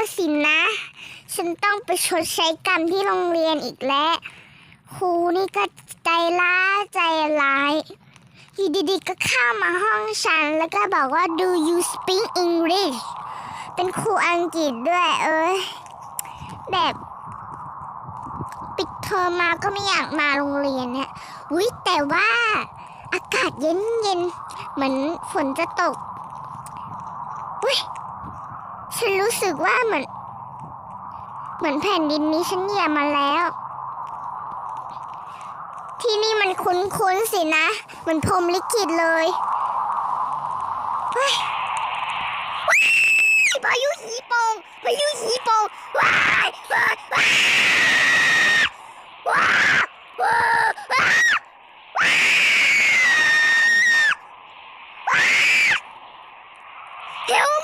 แล้วสินะ ฉันต้องไปชดใช้กรรมที่โรงเรียนอีกแล้วครูนี่ก็ใจร้ายใจร้ายอยู่ดีๆก็เข้ามาห้องฉัน แล้วก็บอกว่า do you speak English เป็นครูอังกฤษด้วยเอ้ยแบบปิดเทอมมาก็ไม่อยากมาโรงเรียนเนี่ยวิแต่ว่าอากาศเย็นๆเหมือนฝนจะตก ฉันรู้สึกว่าเหมือน เหมือนแผ่นดินนี้ฉันเหยียบมาแล้ว ที่นี่มันคุ้นๆสินะเหมือนพรมลิขิตเลยพายุหีโป่งพายุหีโป่งว้าวว้าวว้าว